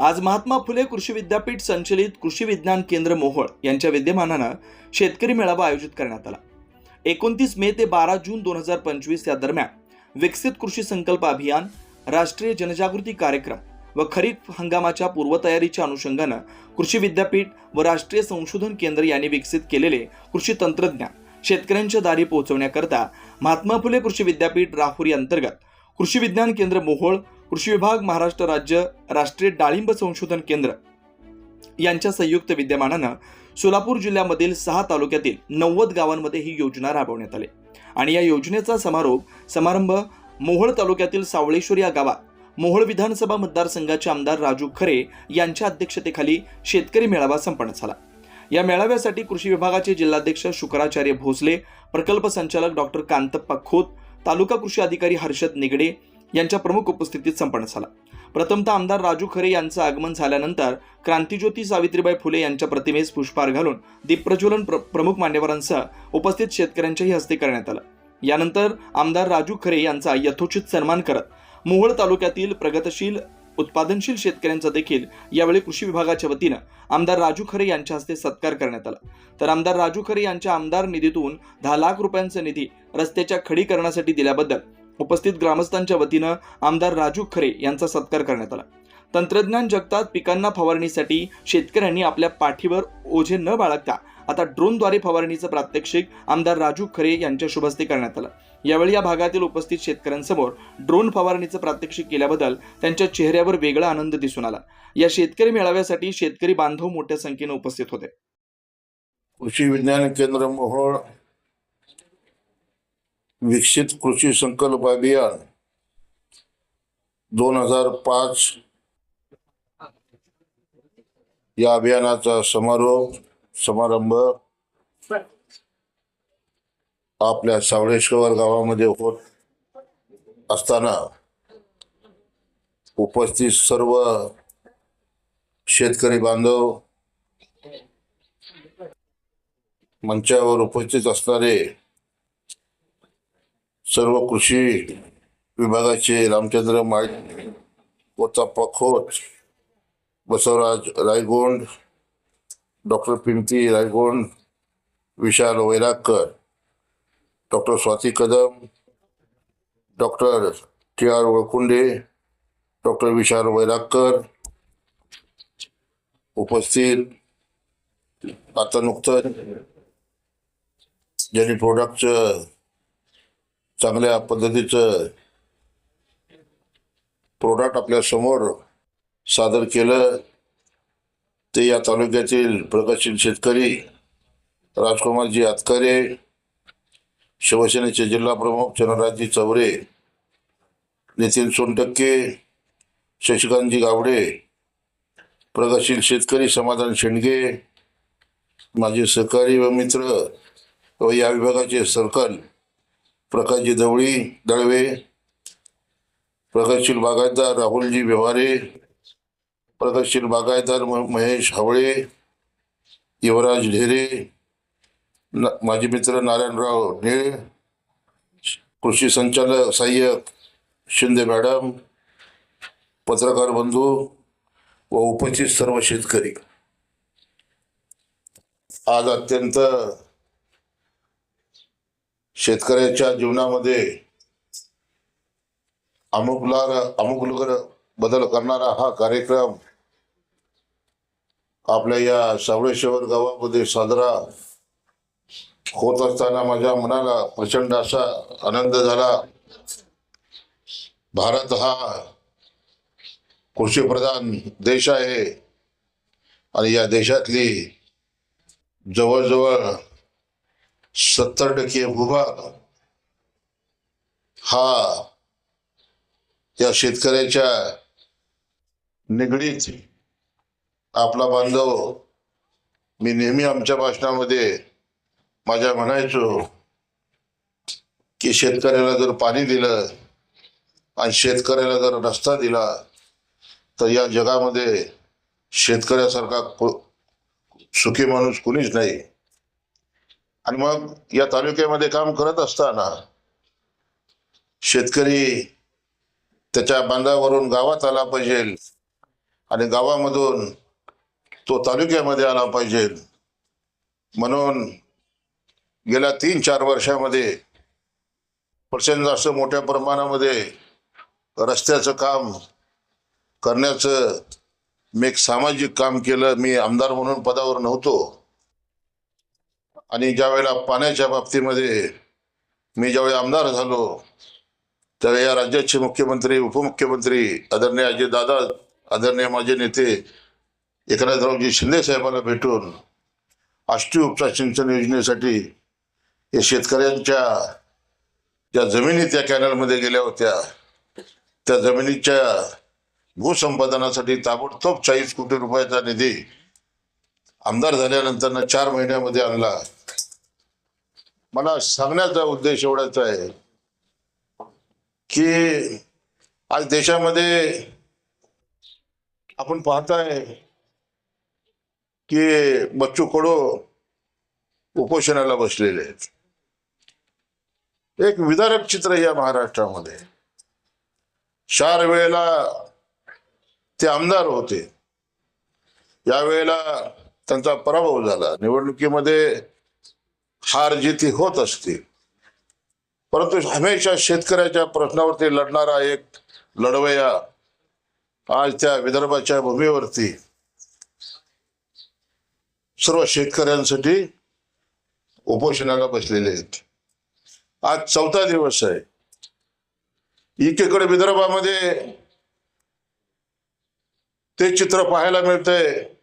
आज महात्मा फुले कृषी विद्यापीठ संचलित कृषी विज्ञान केंद्र मोहोळ यांच्या विद्यमानानं शेतकरी मेळावा आयोजित करण्यात आला. एकोणतीस मे ते बारा जून दोन हजार पंचवीस या दरम्यान विकसित कृषी संकल्प अभियान राष्ट्रीय जनजागृती कार्यक्रम व खरीप हंगामाच्या पूर्वतयारीच्या अनुषंगानं कृषी विद्यापीठ व राष्ट्रीय संशोधन केंद्र यांनी विकसित केलेले कृषी तंत्रज्ञान शेतकऱ्यांच्या दारी पोहोचवण्याकरता महात्मा फुले कृषी विद्यापीठ राहुरी अंतर्गत कृषी विज्ञान केंद्र मोहोळ कृषी विभाग महाराष्ट्र राज्य राष्ट्रीय डाळिंब संशोधन केंद्र यांच्या संयुक्त विद्यमानानं सोलापूर जिल्ह्यामधील सहा तालुक्यातील नव्वद गावांमध्ये ही योजना राबवण्यात आली. आणि या योजनेचा समारोप समारंभ मोहोळ तालुक्यातील सावळेश्वर या गावात मोहोळ विधानसभा मतदारसंघाचे आमदार राजू खरे यांच्या अध्यक्षतेखाली शेतकरी मेळावा संपन्न झाला. या मेळाव्यासाठी कृषी विभागाचे जिल्हाध्यक्ष शुक्राचार्य भोसले प्रकल्प संचालक डॉक्टर कांतप्पा खोत तालुका कृषी अधिकारी हर्षद निगडे यांच्या प्रमुख उपस्थितीत संपन्न झाला. प्रथमतः आमदार राजू खरे यांचं आगमन झाल्यानंतर क्रांतिज्योती सावित्रीबाई फुले यांच्या प्रतिमेस पुष्पहार घालून दीपप्रज्वलन प्र प्रमुख मान्यवरांसह उपस्थित शेतकऱ्यांच्याही हस्ते करण्यात आलं. यानंतर आमदार राजू खरे यांचा यथोचित सन्मान करत मोहोळ तालुक्यातील प्रगतशील उत्पादनशील शेतकऱ्यांचा देखील यावेळी कृषी विभागाच्या वतीनं आमदार राजू खरे यांच्या हस्ते सत्कार करण्यात आला. तर आमदार राजू खरे यांच्या आमदार निधीतून दहा लाख रुपयांचा निधी रस्त्याच्या खडीकरणासाठी दिल्याबद्दल उपस्थित ग्रामस्थांच्या वतीनं आमदार राजू खरे यांचा सत्कार करण्यात आला. तंत्रज्ञान जगतात पिकांना फवारणीसाठी शेतकऱ्यांनी आपल्या पाठीवर ओझे न बाळगता आता ड्रोनद्वारे फवारणीचं प्रात्यक्षिक आमदार राजू खरे यांच्या शुभस्ते करण्यात आलं. यावेळी या भागातील उपस्थित शेतकऱ्यांसमोर ड्रोन फवारणीचं प्रात्यक्षिक केल्याबद्दल त्यांच्या चेहऱ्यावर वेगळा आनंद दिसून आला. या शेतकरी मेळाव्यासाठी शेतकरी बांधव मोठ्या संख्येने उपस्थित होते. कृषी विज्ञान केंद्र मोहोळ विकसित कृषी संकल्प अभियान दोन हजार पाच या अभियानाचा समारोप समारंभ आपल्या सावळेश्वर गावामध्ये होत असताना उपस्थित सर्व शेतकरी बांधव मंचावर उपस्थित असणारे सर्व कृषी विभागाचे Ramchandra Mal Kochappa Khot Basavaraj Raygond doctor Pimpi Raygond Vishal Vairagkar doctor Swati Kadam doctor T R Walkunde doctor Vishal Vairagkar उपस्थित आता नुकतंच ज्यांनी प्रोडक्टचं चांगल्या पद्धतीचं प्रोडक्ट आपल्यासमोर सादर केलं ते या तालुक्यातील प्रगतशील शेतकरी राजकुमारजी आतकरे शिवसेनेचे जिल्हा प्रमुख चंद्रराजजी चौरे नितीन सोनटक्के शशिकांतजी गावडे प्रगतशील शेतकरी समाधान शेंडगे माझे सहकारी व मित्र व या विभागाचे सर्कल प्रकाशजी दवळी दळवे प्रगतशील बागायतदार राहुलजी व्यवहारे प्रगतशील बागायतदार म- महेश हावळे युवराज ढेरे न- माजी मित्र नारायणराव निळे कृषी संचालक सहाय्यक शिंदे मॅडम पत्रकार बंधू व उपस्थित सर्व शेतकरी. आज अत्यंत शेतकऱ्याच्या जीवनामध्ये अमुकलार अमुकलगर बदल करणारा हा कार्यक्रम आपल्या या सावळेश्वर गावामध्ये साजरा होत असताना माझ्या मनाला प्रचंड असा आनंद झाला. भारत हा कृषीप्रधान देश आहे आणि या देशातली जवळजवळ सत्तर टक्के भूभाग. हा. या शेतकऱ्याच्या निगडीत आपला बांधव मी नेहमी आमच्या भाषणामध्ये माझ्या म्हणायचो की शेतकऱ्याला जर पाणी दिलं आणि शेतकऱ्याला जर रस्ता दिला तर या जगामध्ये शेतकऱ्यासारखा सुखी माणूस कुणीच नाही. आणि मग या तालुक्यामध्ये काम करत असताना शेतकरी त्याच्या बांधावरून गावात आला पाहिजे आणि गावामधून तो तालुक्यामध्ये आला पाहिजे म्हणून गेल्या तीन चार वर्षामध्ये प्रचंड असं मोठ्या प्रमाणामध्ये रस्त्याचं काम करण्याचं मी एक सामाजिक काम केलं. मी आमदार म्हणून पदावर नव्हतो. आणि ज्यावेळेला पाण्याच्या बाबतीमध्ये मी ज्यावेळी आमदार झालो त्यावेळी या राज्याचे मुख्यमंत्री उपमुख्यमंत्री आदरणीय अजय दादा आदरणीय माझे नेते एकनाथरावजी शिंदे साहेबांना भेटून आष्टी उपचार सिंचन योजनेसाठी हे शेतकऱ्यांच्या ज्या जमिनी त्या कॅनलमध्ये गेल्या होत्या त्या जमिनीच्या भूसंपादनासाठी ताबडतोब चाळीस कोटी रुपयाचा निधी आमदार झाल्यानंतर चार महिन्यामध्ये आणला. मला सांगण्याचा उद्देश एवढाच आहे की आज देशामध्ये आपण पाहताय की बच्चू कडू उपोषणाला बसलेले आहेत. एक विदारक चित्र या महाराष्ट्रामध्ये. चार वेळेला ते आमदार होते. यावेळेला त्यांचा पराभव झाला. निवडणुकीमध्ये हार जिती होत असते परंतु हमेशा शेतकऱ्याच्या प्रश्नावरती लढणारा एक लढवया आज त्या विदर्भाच्या भूमीवरती सर्व शेतकऱ्यांसाठी उपोषणाला बसलेले आहेत. आज चौथा दिवस आहे. एकीकडे विदर्भामध्ये ते चित्र पाहायला मिळतंय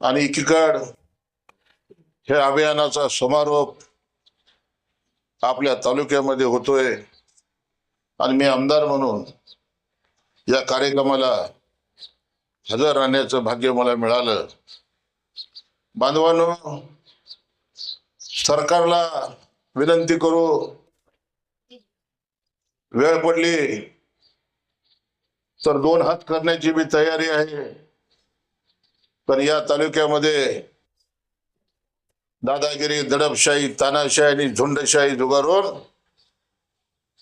आणि एकीकड हे अभियानाचा समारोप आपल्या तालुक्यामध्ये होतोय. आणि मी आमदार म्हणून या कार्यक्रमाला हजर राहण्याचं भाग्य मला मिळालं. बांधवांनो सरकारला विनंती करू वेळ पडली तर दोन हात करण्याची बी तयारी आहे. पण या तालुक्यामध्ये दादागिरी दडपशाही तानाशाही आणि झुंडशाही जुगारून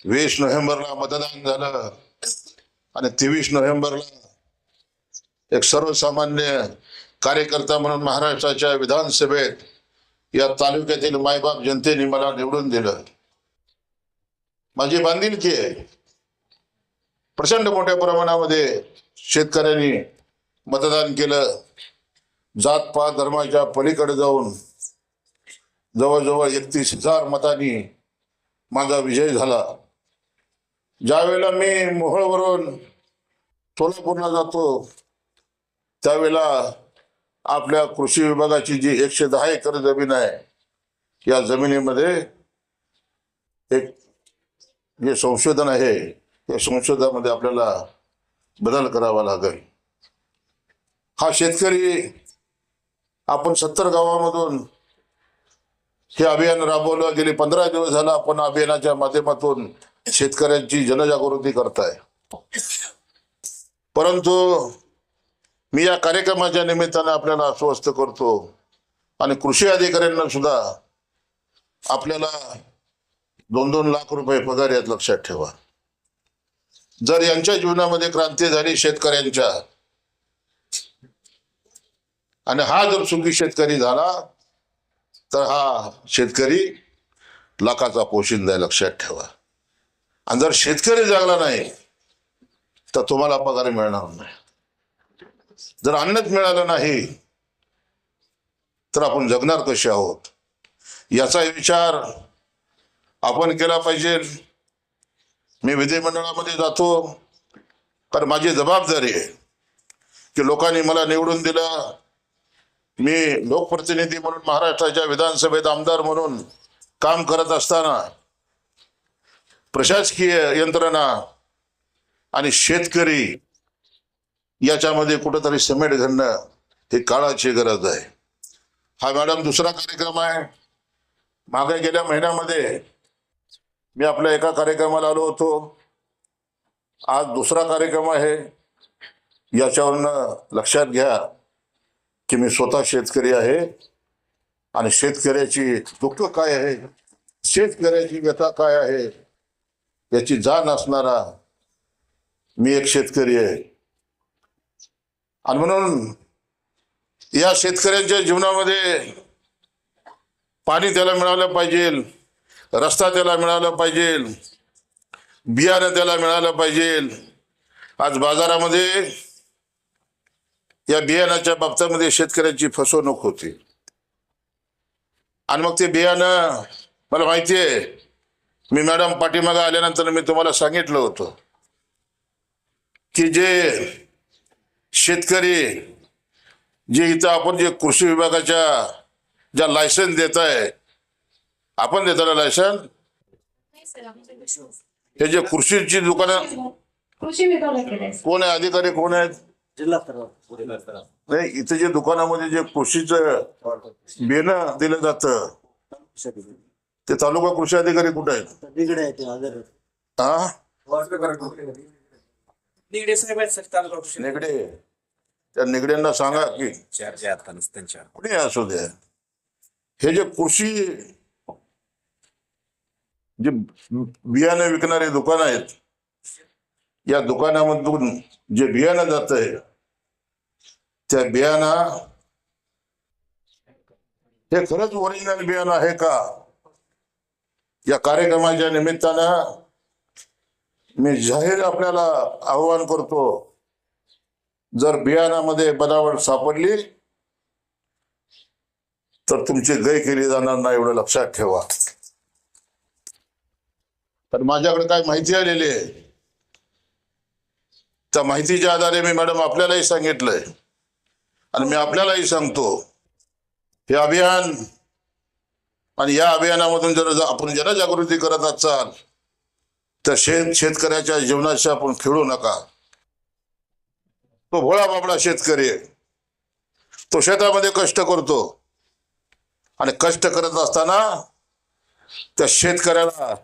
वीस नोव्हेंबरला मतदान झालं. आणि तेवीस नोव्हेंबरला एक सर्वसामान्य कार्यकर्ता म्हणून महाराष्ट्राच्या विधानसभेत या तालुक्यातील मायबाप जनतेने मला निवडून दिलं. माझी बांधिलकी आहे. प्रचंड मोठ्या प्रमाणामध्ये शेतकऱ्यांनी मतदान केलं. जात पात धर्माच्या पलीकडे जाऊन जवळजवळ एकतीस हजार मतांनी माझा विजय झाला. ज्यावेळेला मी मोहळवरून सोलापूरला जातो त्यावेळेला आपल्या कृषी विभागाची जी एकशे दहा एकर जमीन आहे या जमिनीमध्ये एक जे संशोधन आहे या संशोधनामध्ये आपल्याला बदल करावा लागेल. हा शेतकरी आपण सत्तर गावामधून हे अभियान राबवलं. गेले पंधरा दिवस झाला आपण अभियानाच्या माध्यमातून शेतकऱ्यांची जनजागृती करताय. परंतु मी या कार्यक्रमाच्या निमित्ताने आपल्याला आश्वस्त करतो आणि कृषी अधिकाऱ्यांना सुद्धा आपल्याला दोन दोन लाख रुपये पगार यात लक्षात ठेवा. जर यांच्या जीवनामध्ये क्रांती झाली शेतकऱ्यांच्या आणि हा जर सुखी शेतकरी झाला तर हा शेतकरी लाखाचा पोशिंदा आहे, लक्षात ठेवा. आणि जर शेतकरी जागला नाही तर तुम्हाला पगार मिळणार नाही. जर अन्नच मिळालं नाही तर आपण जगणार कसे आहोत? याचा विचार आपण केला पाहिजे. मी विधिमंडळामध्ये जातो कारण माझी जबाबदारी आहे की लोकांनी मला निवडून दिलं मी लोकप्रतिनिधी म्हणून महाराष्ट्राच्या विधानसभेत आमदार म्हणून काम करत असताना प्रशासकीय यंत्रणा आणि शेतकरी याच्यामध्ये कुठंतरी समेट घडणं ही काळाची गरज आहे. हा मॅडम दुसरा कार्यक्रम आहे. मागे गेल्या महिन्यामध्ये मी आपल्या एका कार्यक्रमाला आलो होतो. आज दुसरा कार्यक्रम आहे. याच्यावरनं लक्षात घ्या. की मी स्वतः शेतकरी आहे आणि शेतकऱ्याची दुःख काय आहे? शेतकऱ्याची व्यथा काय आहे? याची जाण असणारा मी एक शेतकरी आहे. आणि म्हणून या शेतकऱ्यांच्या जीवनामध्ये पाणी त्याला मिळालं पाहिजे रस्ता त्याला मिळाला पाहिजे बियाणं त्याला मिळालं पाहिजे. आज बाजारामध्ये या बियाणाच्या बाबतीमध्ये शेतकऱ्यांची फसवणूक होती. आणि मग ते बियाणं मला माहिती आहे मी मॅडम पाठीमागे आल्यानंतर मी तुम्हाला सांगितलं होतं की जे शेतकरी जे इथं आपण जे कृषी विभागाच्या ज्या लायसन देत आहे आपण देतो ना लायसन हे जे कृषीची दुकानं कोण आहे अधिकारी कोण आहेत? जिल्हा स्तरावर. नाही इथे जे दुकानामध्ये जे कृषीचं बियाणं दिलं जातं ते तालुका कृषी अधिकारी कुठे आहेत? तिकडे आहे ते हजर हा निगडे साहेब आहेत सर तालुका कृषी निगडे? त्या निगड्यांना सांगा की. चार जे आता त्यांच्या. कुणी असू द्या. हे जे कृषी जे बियाणं विकणारे दुकान आहेत या दुकानामधून जे बियाणं जात आहे त्या बियाणा हे खरंच ओरिजिनल बियाणं आहे का? या कार्यक्रमाच्या निमित्तानं मी जाहीर आपल्याला आव्हान करतो जर बियाणामध्ये बनावट सापडली तर तुमची गय केली जाणार नाही एवढं लक्षात ठेवा. तर माझ्याकडे काय माहिती आलेली आहे? त्या माहितीच्या आधारे मी मॅडम आपल्यालाही सांगितलंय. आणि मी आपल्यालाही सांगतो हे अभियान आणि या अभियानामधून जर आपण जनजागृती करत असाल तर शेत शेतकऱ्याच्या जीवनाशी आपण खेळू नका. तो भोळा बाबडा शेतकरी तो शेतामध्ये कष्ट करतो. आणि कष्ट करत असताना त्या शेतकऱ्याला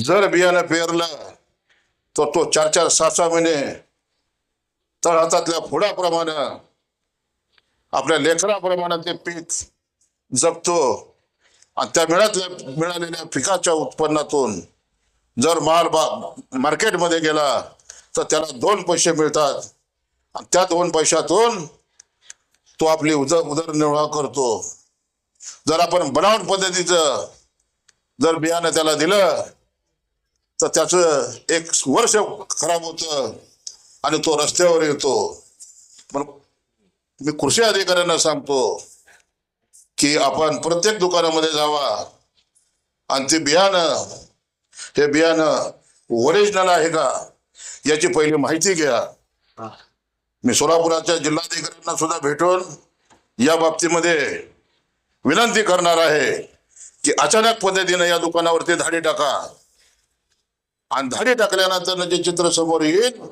जर बियाणं पेरलं तर तो चार चार सहा सहा महिने तर हातातल्या फुडाप्रमाणे आपल्या लेकराप्रमाणे ते पीक जगतो. आणि त्या मिळातल्या मिळालेल्या पिकाच्या उत्पन्नातून जर माल बा मार्केटमध्ये गेला तर त्याला दोन पैसे मिळतात. आणि त्या दोन पैशातून तो आपली उदर उदरनिर्वाह करतो. जर आपण बनावट पद्धतीचं जर बियाणं त्याला दिलं तर त्याचं एक वर्ष खराब होतं आणि तो रस्त्यावर येतो. म्हणून मी कृषी अधिकाऱ्यांना सांगतो की आपण प्रत्येक दुकानामध्ये जावा. आणि ते बियाणं हे बियाणं ओरिजिनल आहे का याची पहिली माहिती घ्या. मी सोलापुराच्या जिल्हाधिकाऱ्यांना सुद्धा भेटून या बाबतीमध्ये विनंती करणार आहे की अचानक पद्धतीने या दुकानावरती धाडी टाका. अंधारी टाकल्यानंतर जे चित्र समोर येईल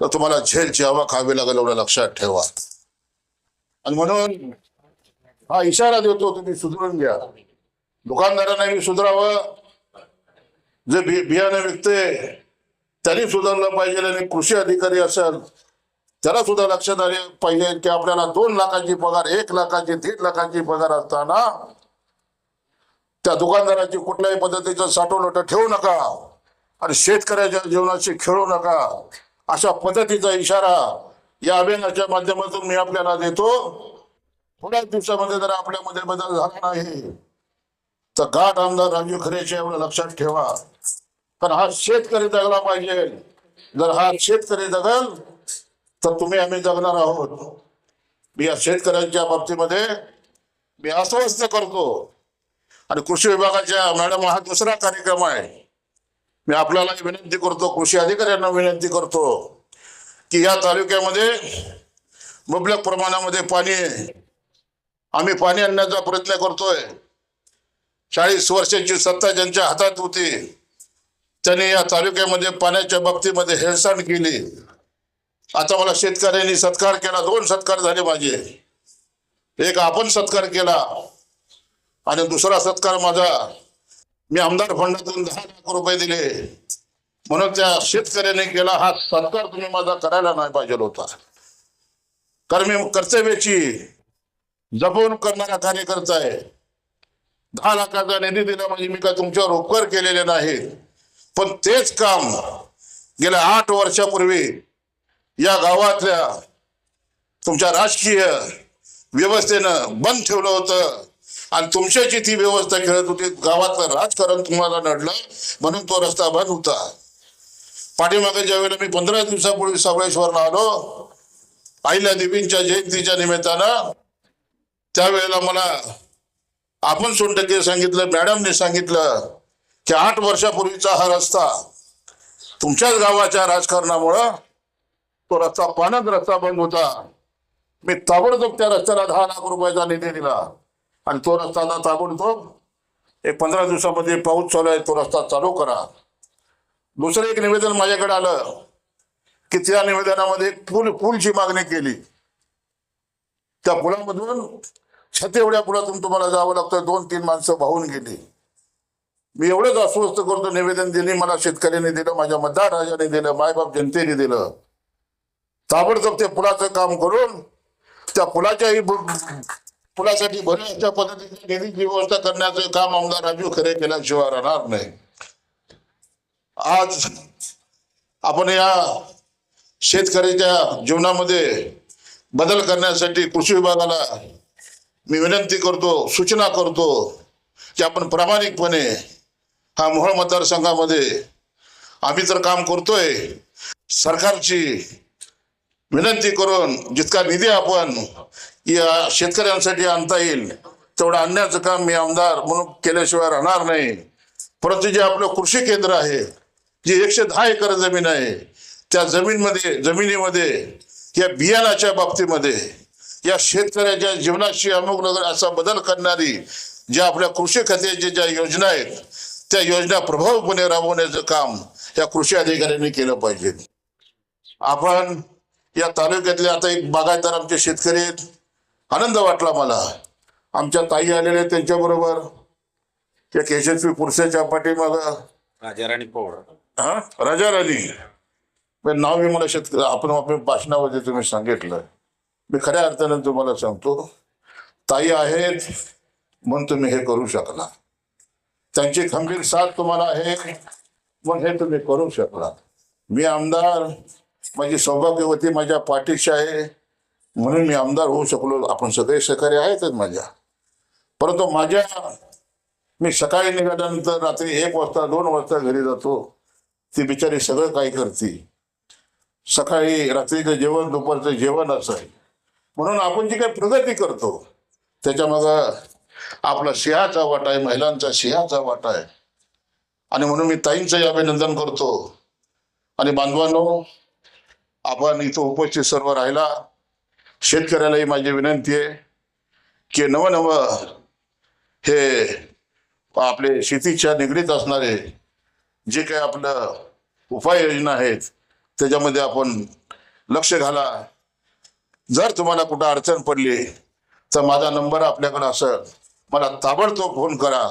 तर तुम्हाला झेलची हवा खावी लागेल एवढं लक्षात ठेवा. आणि म्हणून हा इशारा देतो तुम्ही सुधरून घ्या. दुकानदारांना मी सुधरावं. जे बि बियाणं विकते त्यांनी सुधारलं पाहिजे आणि कृषी अधिकारी असेल त्याला सुद्धा लक्षात आले पाहिजे की आपल्याला दोन लाखांची पगार एक लाखाची दीड लाखांची पगार असताना त्या दुकानदाराची कुठल्याही पद्धतीचं साठवलं ठेवू नका. आणि शेतकऱ्याच्या जीवनाशी खेळू नका. अशा पद्धतीचा इशारा या अभियानाच्या माध्यमातून मी आपल्याला देतो. थोड्याच दिवसामध्ये जर आपल्यामध्ये बदल झाला नाही तर घाट आमदार राजू खरेच्या एवढं लक्षात ठेवा. पण हा शेतकरी जगला पाहिजे. जर हा शेतकरी जगल तर तुम्ही आम्ही जगणार आहोत. मी या शेतकऱ्यांच्या बाबतीमध्ये मी अस्वस्थ करतो. आणि कृषी विभागाच्या मॅडम हा दुसरा कार्यक्रम आहे. मी आपल्याला विनंती करतो कृषी अधिकाऱ्यांना विनंती करतो की या तालुक्यामध्ये मुबलक प्रमाणामध्ये पाणी आम्ही पाणी आणण्याचा प्रयत्न करतोय. चाळीस वर्षांची सत्ता ज्यांच्या हातात होती त्यांनी या तालुक्यामध्ये पाण्याच्या बाबतीमध्ये हेळसांड केली. आता मला शेतकऱ्यांनी सत्कार केला दोन सत्कार झाले माझे. एक आपण सत्कार केला आणि दुसरा सत्कार माझा. मी आमदार फंडातून दहा लाख रुपये दिले. म्हणून त्या शेतकऱ्याने केला हा सत्कार तुम्ही माझा करायला नाही पाहिजे होता. कारण मी कर्तव्याची जपवणूक करणारा कार्यकर्ता आहे. दहा लाखाचा निधी दिला म्हणजे मी काय तुमच्यावर उपकार केलेले नाहीत पण तेच काम गेल्या आठ वर्षापूर्वी या गावातल्या तुमच्या राजकीय व्यवस्थेनं बंद ठेवलं होतं. आणि तुमच्याची ती व्यवस्था खेळत होती गावातलं राजकारण तुम्हाला नडलं म्हणून तो रस्ता बंद होता. पाठीमागे ज्या वेळेला मी पंधरा दिवसापूर्वी सावळेश्वरला आलो आईला देवींच्या जयंतीच्या निमित्तानं त्यावेळेला मला आपण सोनटक्के सांगितलं मॅडमने सांगितलं की आठ वर्षापूर्वीचा हा रस्ता तुमच्याच गावाच्या राजकारणामुळं तो रस्ता पाण्यात रस्ता बंद होता. मी ताबडतोब त्या रस्त्याला दहा लाख रुपयाचा निधी दिला. आणि तो रस्ता आता ताबडतोब एक पंधरा दिवसामध्ये पाऊस चालू आहे तो रस्ता चालू करा. दुसरं एक निवेदन माझ्याकडे आलं की त्या निवेदनामध्ये पूल पूलची मागणी केली. त्या पुलामधून छते एवढ्या पुलातून तुम्हाला जावं लागतं दोन तीन माणसं वाहून गेली. मी एवढंच अस्वस्थ करतो निवेदन दिली मला शेतकऱ्यांनी दिलं माझ्या मतदार राजाने दिलं मायबाप जनतेने दिलं. ताबडतोब ते पुलाचं काम करून त्या पुलाच्याही पुलासाठी भल्या अशा पद्धतीने निधीची व्यवस्था करण्याचं काम आमदार राजू खरे केल्याशिवाय राहणार नाही. आज आपण या शेतकऱ्याच्या जीवनामध्ये बदल करण्यासाठी कृषी विभागाला मी विनंती करतो सूचना करतो की आपण प्रामाणिकपणे हा मोहळ मतदारसंघामध्ये आम्ही तर काम करतोय सरकारची विनंती करून जितका निधी आपण या शेतकऱ्यांसाठी आणता येईल तेवढं आणण्याचं काम मी आमदार म्हणून केल्याशिवाय राहणार नाही. परंतु जे आपलं कृषी केंद्र आहे जी एकशे दहा एकर जमीन आहे त्या जमीनमध्ये जमिनीमध्ये या बियाणाच्या बाबतीमध्ये या शेतकऱ्याच्या जीवनाशी अमुक असा बदल करणारी ज्या आपल्या कृषी खात्याच्या ज्या योजना आहेत त्या योजना प्रभावीपणे राबवण्याचं काम या कृषी अधिकाऱ्यांनी केलं पाहिजे. आपण या तालुक्यातले आता एक बागायतदार आमचे शेतकरी आहेत. आनंद वाटला मला. आमच्या ताई आलेल्या आहेत त्यांच्याबरोबर. एक यशस्वी पुरुषाच्या पाठीमागं. राजाराणी पौड हा? राजा राणी पण नाव मी मला शेतकरी आपण आपल्या भाषणामध्ये तुम्ही सांगितलं. मी खऱ्या अर्थानं तुम्हाला सांगतो ताई आहेत म्हणून तुम्ही हे करू शकला. त्यांची खंबीर साथ तुम्हाला आहे मग हे तुम्ही करू शकला. मी आमदार माझी सौभाग्यवती माझ्या पाठीशी आहे. म्हणून मी आमदार होऊ शकलो. आपण सगळे सहकारी आहेतच माझ्या. परंतु माझ्या मी सकाळी निघाल्यानंतर रात्री एक वाजता दोन वाजता घरी जातो. ती बिचारी सगळं काही करते. सकाळी रात्रीचं जेवण दुपारचं जेवण असं. आहे म्हणून आपण जी काही प्रगती करतो त्याच्यामागं आपला सिंहाचा वाटा आहे महिलांचा सिंहाचा वाटा आहे. आणि म्हणून मी ताईंचंही अभिनंदन करतो. आणि बांधवांनो आपण इथं उपस्थित सर्व राहिला. शेतकऱ्यालाही माझी विनंती आहे की नवं नवं हे आपले शेतीच्या निगडीत असणारे जे काही आपलं उपाययोजना आहेत त्याच्यामध्ये आपण लक्ष घाला. जर तुम्हाला कुठं अडचण पडली तर माझा नंबर आपल्याकडे असेल. मला ताबडतोब फोन करा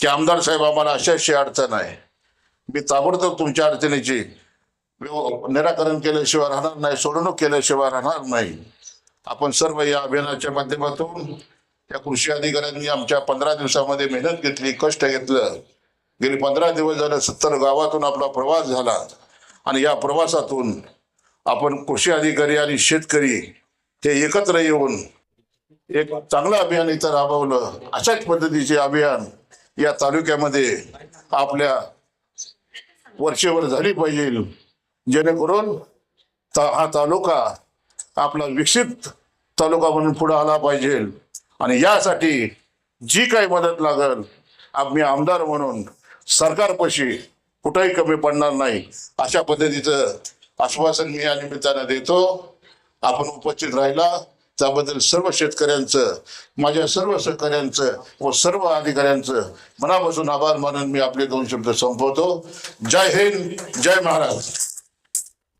की आमदार साहेब आम्हाला अशी अशी अडचण आहे. मी ताबडतोब तुमच्या अडचणीची निराकरण केल्याशिवाय राहणार नाही सोडवणूक केल्याशिवाय राहणार नाही. आपण सर्व या अभियानाच्या माध्यमातून त्या कृषी अधिकाऱ्यांनी आमच्या पंधरा दिवसामध्ये मेहनत घेतली कष्ट घेतलं. गेली पंधरा दिवस झालं सत्तर गावातून आपला प्रवास झाला. आणि या प्रवासातून आपण कृषी अधिकारी आणि शेतकरी ते एकत्र येऊन एक चांगलं अभियान इथं राबवलं. अशाच पद्धतीचे अभियान या तालुक्यामध्ये आपल्या वर्षेवर झाली पाहिजे. जेणेकरून ता- हा तालुका आपला विकसित तालुका म्हणून पुढे आला पाहिजे. आणि यासाठी जी काही मदत लागल आम्ही आमदार म्हणून सरकारपाशी कुठंही कमी पडणार नाही अशा पद्धतीचं आश्वासन मी या निमित्तानं देतो. आपण उपस्थित राहिला त्याबद्दल सर्व शेतकऱ्यांचं माझ्या सर्व सहकाऱ्यांचं व सर्व अधिकाऱ्यांचं मनापासून आभार मानून मी आपले दोन शब्द संपवतो. जय हिंद जय महाराज.